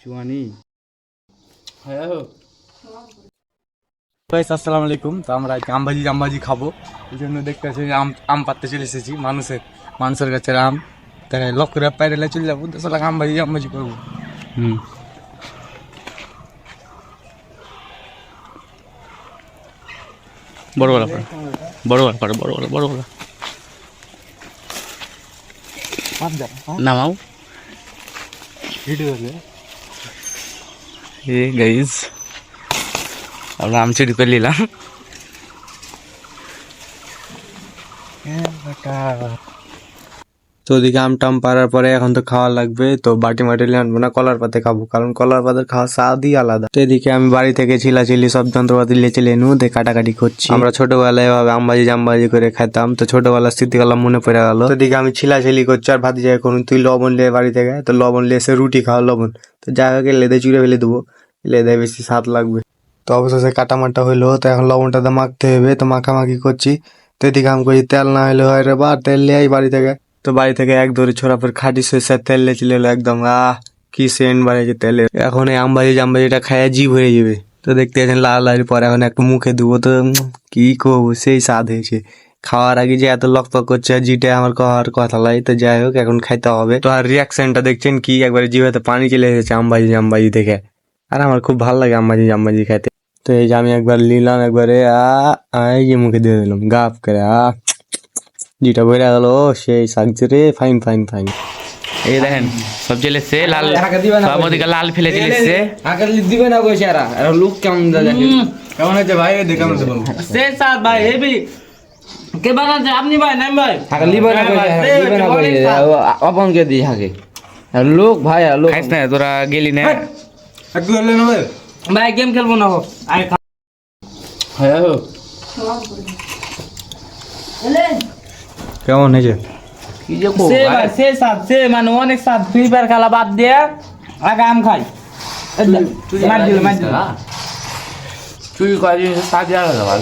চুয়ানি। হ্যাঁ গাইস আসসালামু আলাইকুম। তো আমরা আজকে আমবাজি জামবাজি খাব। এই জন্য দেখতে পাচ্ছি আম আম পাততে চলে এসেছি মানুষের মানুষের কাছে আম। তাই লক করে পাইলে চলে যাব। তো সালা আমবাজি জামবাজি করব। হুম। বড় বড় বড় বড় বড় বড় বড় বড়। নামাও। ভিডিও এ গাইজ আমরা আম চুরি করে নিলাম তো ওদিকে আম টাম পাড়ার পরে এখন তো খাওয়া লাগবে, তো বাটি মাটি নিয়ে আনব না, কলার পাতে খাব। কারণ কলার পাতের খাওয়া স্বাদই আলাদা। তো এদিকে আমি বাড়ি থেকে চিলাচিলি সব যন্ত্রপাতি নিয়ে চলে এনু দিয়ে কাটাকাটি করছি। আমরা ছোটবেলায় এভাবে আমবাজি জামবাজি করে খেতাম, তো ছোটবেলার স্মৃতিগুলো মনে পড়ে গেল। এদিকে আমি ছিলাছিলি করছি, আর ভাতি যাই করুন তুই লবণ নিয়ে বাড়ি থেকে, তো লবণ নিয়ে এসে রুটি খাওয়া লবণ। তো যাই হোক, লেদে চুড়ে ফেলে দেবো, লেদে বেশি স্বাদ লাগবে। তো অবশেষে কাটা মাটা হইল তো এখন লবণটা তো মাখতে হবে, তো মাখামাখি করছি। তো এদিকে আমি করছি তেল না হলে হয় রে বা, তেল নিয়ে বাড়ি থেকে। তো বাড়ি থেকে এক দড়ি ছোড়া পর খাটি সরষের তেল লেচি এলো একদম আহ কি সেন্ট বাড়িয়েছে তেলে। এখন এই আমবাজি জামবাজিটা খাইয়া জিভ হয়ে যাবে। তো দেখতে পাচ্ছেন লাল লাল পরে এখন একটু মুখে দেবো তো কি করব সেই স্বাদ হয়েছে। খাওয়ার আগে যে এত লকপক করছে জিটে আমার খাওয়ার কথা লাই তো যাই হোক এখন খাইতে হবে। তো আর রিয়াকশনটা দেখছেন কি? একবারে জিভাতে পানি চলে এসেছে আমবাজি জামবাজি দেখে। আর আমার খুব ভালো লাগে আমবাজি জামবাজি খাইতে। তো এই যে আমি একবার নিলাম একবারে আ আ, এই যে মুখে দিয়ে দিলাম গাপ করে আ যেটা বইরা গেল সেই শাকছে রে ফাইন ফাইন ফাইন। এই দেখেন সব চলে এসছে লাল সব ওদিকে লাল ফেলে চলে এসছে আগে দিবে না কইছে আর আর লোক কেমন দেখে কেমন হয়েছে ভাই? দেখে আমরা বলব সে সাত ভাই হেবি কে বানাচ্ছে? আপনি ভাই নাম ভাই। আগে লিবে না কইছে লিবে না কইছে অপন কে দি আগে আর লোক ভাই আর লোক। খাইস না তোরা গেলি না। একটু হলে না ভাই? ভাই গেম খেলব না হোক। আই খা। হ্যাঁ কেমন হয়েছে? কি যে কো সে ভাই? সে সাত সে মানে অনেক সাত ফ্রি খেলা বাদ দিয়ে আগে আম খাই। মার দিল মার দিল সাত হাজার ভাই?